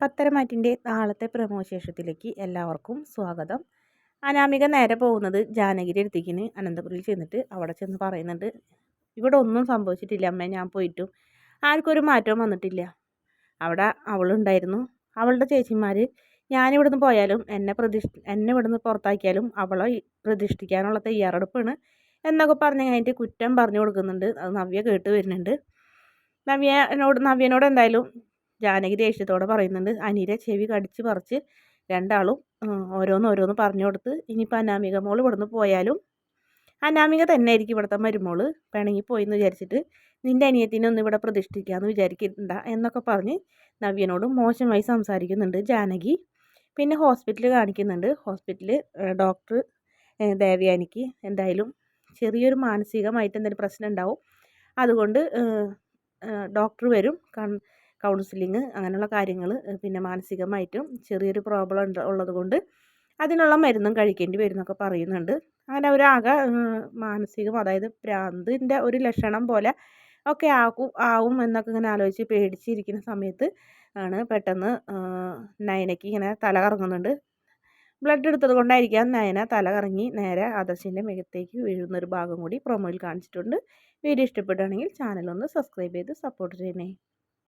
പത്തരമാറ്റിന്റെ നാളത്തെ പ്രമോശേഷത്തിലേക്ക് എല്ലാവർക്കും സ്വാഗതം. അനാമിക നേരെ പോകുന്നത് ജാനകിരി അടുത്തേക്കിന് അനന്തപുരിയിൽ ചെന്നിട്ട് അവിടെ ചെന്ന് പറയുന്നുണ്ട് ഇവിടെ ഒന്നും സംഭവിച്ചിട്ടില്ല അമ്മേ ഞാൻ പോയിട്ടും. ആർക്കൊരു മാറ്റവും വന്നിട്ടില്ല. അവിടെ അവളുണ്ടായിരുന്നു അവളുടെ ചേച്ചിമാർ ഞാനിവിടുന്ന് പോയാലും എന്നെ പ്രതിഷ്ഠ എന്നെ ഇവിടുന്ന് പുറത്താക്കിയാലും അവളെ പ്രതിഷ്ഠിക്കാനുള്ള തയ്യാറെടുപ്പാണ് എന്നൊക്കെ പറഞ്ഞ് കഴിഞ്ഞിട്ട് കുറ്റം പറഞ്ഞു കൊടുക്കുന്നുണ്ട്. അത് നവ്യ കേട്ട് വരുന്നുണ്ട്. നവ്യനോട് നവ്യനോട് എന്തായാലും ജാനകി ദേഷ്യത്തോടെ പറയുന്നുണ്ട് അനിയുടെ ചെവി കടിച്ച് പറിച്ച് രണ്ടാളും ഓരോന്ന് ഓരോന്ന് പറഞ്ഞു കൊടുത്ത് ഇനിയിപ്പോൾ അനാമിക മോൾ ഇവിടുന്ന് പോയാലും അനാമിക തന്നെ ആയിരിക്കും ഇവിടുത്തെ പിണങ്ങി പോയി എന്ന് വിചാരിച്ചിട്ട് നിന്റെ അനിയത്തിനെ ഒന്ന് ഇവിടെ പ്രതിഷ്ഠിക്കാമെന്ന് വിചാരിക്കണ്ട എന്നൊക്കെ പറഞ്ഞ് നവ്യനോട് മോശമായി സംസാരിക്കുന്നുണ്ട് ജാനകി. പിന്നെ ഹോസ്പിറ്റലിൽ കാണിക്കുന്നുണ്ട് ഹോസ്പിറ്റലിൽ ഡോക്ടർ ദേവയാനിക്ക് എന്തായാലും ചെറിയൊരു മാനസികമായിട്ട് എന്തെങ്കിലും പ്രശ്നം ഉണ്ടാവും. അതുകൊണ്ട് ഡോക്ടർ വരും. കൗൺസിലിങ് അങ്ങനെയുള്ള കാര്യങ്ങൾ പിന്നെ മാനസികമായിട്ടും ചെറിയൊരു പ്രോബ്ലം ഉണ്ട് ഉള്ളത് കൊണ്ട് അതിനുള്ള മരുന്നും കഴിക്കേണ്ടി വരും എന്നൊക്കെ പറയുന്നുണ്ട്. അങ്ങനെ അവരാകെ മാനസികം അതായത് ഭ്രാന്തിന്റെ ഒരു ലക്ഷണം പോലെ ഒക്കെ ആകും ആവും എന്നൊക്കെ ഇങ്ങനെ ആലോചിച്ച് പേടിച്ചിരിക്കുന്ന സമയത്ത് ആണ് പെട്ടെന്ന് നയനയ്ക്ക് ഇങ്ങനെ തല കറങ്ങുന്നുണ്ട്. ബ്ലഡ് എടുത്തത് കൊണ്ടായിരിക്കാം നയന തല കറങ്ങി നേരെ ആദർശിന്റെ മികത്തേക്ക് വീഴുന്നൊരു ഭാഗം കൂടി പ്രൊമോയിൽ കാണിച്ചിട്ടുണ്ട്. വീഡിയോ ഇഷ്ടപ്പെടുകയാണെങ്കിൽ ചാനലൊന്ന് സബ്സ്ക്രൈബ് ചെയ്ത് സപ്പോർട്ട് ചെയ്യണേ.